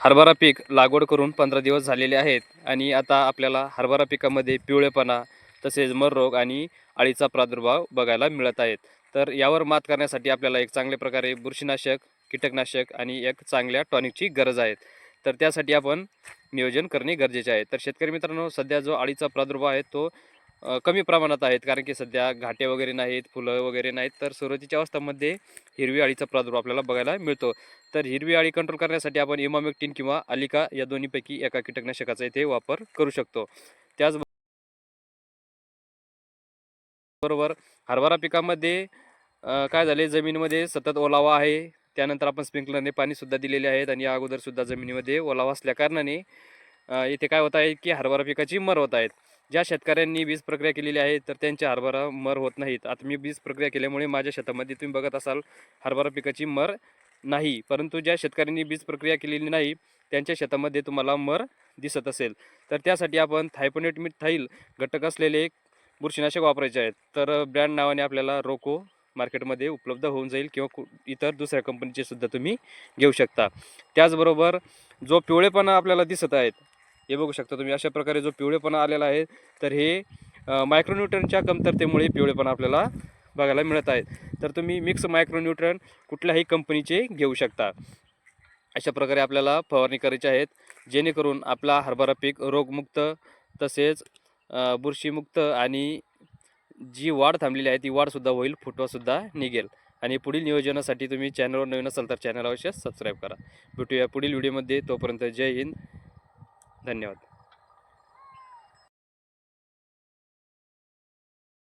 हरभरा पीक लागवड करून पंधरा दिवस झालेले आहेत आणि आता आपल्याला हरभरा पिकामध्ये पिवळेपणा तसेच मर रोग आणि अळीचा प्रादुर्भाव बघायला मिळत आहेत. तर यावर मात करण्यासाठी आपल्याला एक चांगल्या प्रकारे बुरशीनाशक कीटकनाशक आणि एक चांगल्या टॉनिकची गरज आहे. तर त्यासाठी आपण नियोजन करणे गरजेचे आहे. तर शेतकरी मित्रांनो सध्या जो अळीचा प्रादुर्भाव आहे तो कमी प्रमाणात आहेत. कारण की सध्या घाटे वगैरे नाहीत फुलं वगैरे नाहीत. तर सुरुवातीच्या अवस्थामध्ये हिरवी अळीचा प्रादुर्भाव आपल्याला बघायला मिळतो. तर हिरवी अळी कंट्रोल करण्यासाठी आपण इमामेक्टिन किंवा अलिका या दोन्हीपैकी एका कीटकनाशकाचा इथे वापर करू शकतो. त्याच बरोबर हरभरा पिकामध्ये काय झाले? जमिनीमध्ये सतत ओलावा आहे. त्यानंतर आपण स्प्रिंकलरने पाणीसुद्धा दिलेले आहेत आणि या अगोदरसुद्धा जमिनीमध्ये ओलावा असल्या कारणाने इथे काय होत आहे की हरभरा पिकाची मर होत आहेत. ज्या शेतकऱ्यांनी वीज प्रक्रिया केलेली आहे तर त्यांच्या हरभरा मर होत नाहीत. आता मी वीज प्रक्रिया केल्यामुळे माझ्या शेतामध्ये तुम्ही बघत असाल हरभरा पिकाची मर नाही. परंतु ज्या शेतकऱ्यांनी वीज प्रक्रिया केलेली नाही त्यांच्या शेतामध्ये तुम्हाला मर दिसत असेल. तर त्यासाठी आपण थायपोनेट मिथाईल घटक असलेले एक बुरशीनाशक वापरायचे आहेत. तर ब्रँड नावाने आपल्याला रोको मार्केटमध्ये उपलब्ध होऊन जाईल किंवा कु इतर दुसऱ्या कंपनीचे सुद्धा तुम्ही घेऊ शकता. त्याचबरोबर जो पिवळेपणा आपल्याला दिसत आहेत हे बघू शकता तुम्ही अशा प्रकारे जो पिवळेपणा आलेला आहे तर हे मायक्रोन्यूट्रनच्या कमतरतेमुळे पिवळेपणा आपल्याला बघायला मिळत आहेत. तर तुम्ही मिक्स मायक्रोन्यूट्रन कुठल्याही कंपनीचे घेऊ शकता. अशा प्रकारे आपल्याला फवारणी करायची आहेत जेणेकरून आपला हरभरा पीक रोगमुक्त तसेच बुरशीमुक्त आणि जी वाढ थांबलेली आहे ती वाढसुद्धा होईल फुटवासुद्धा निघेल. आणि पुढील नियोजनासाठी तुम्ही चॅनलवर नवीन असाल तर चॅनल अवश्य सबस्क्राईब करा. भेटूया पुढील व्हिडिओमध्ये तोपर्यंत जय हिंद. धन्यवाद.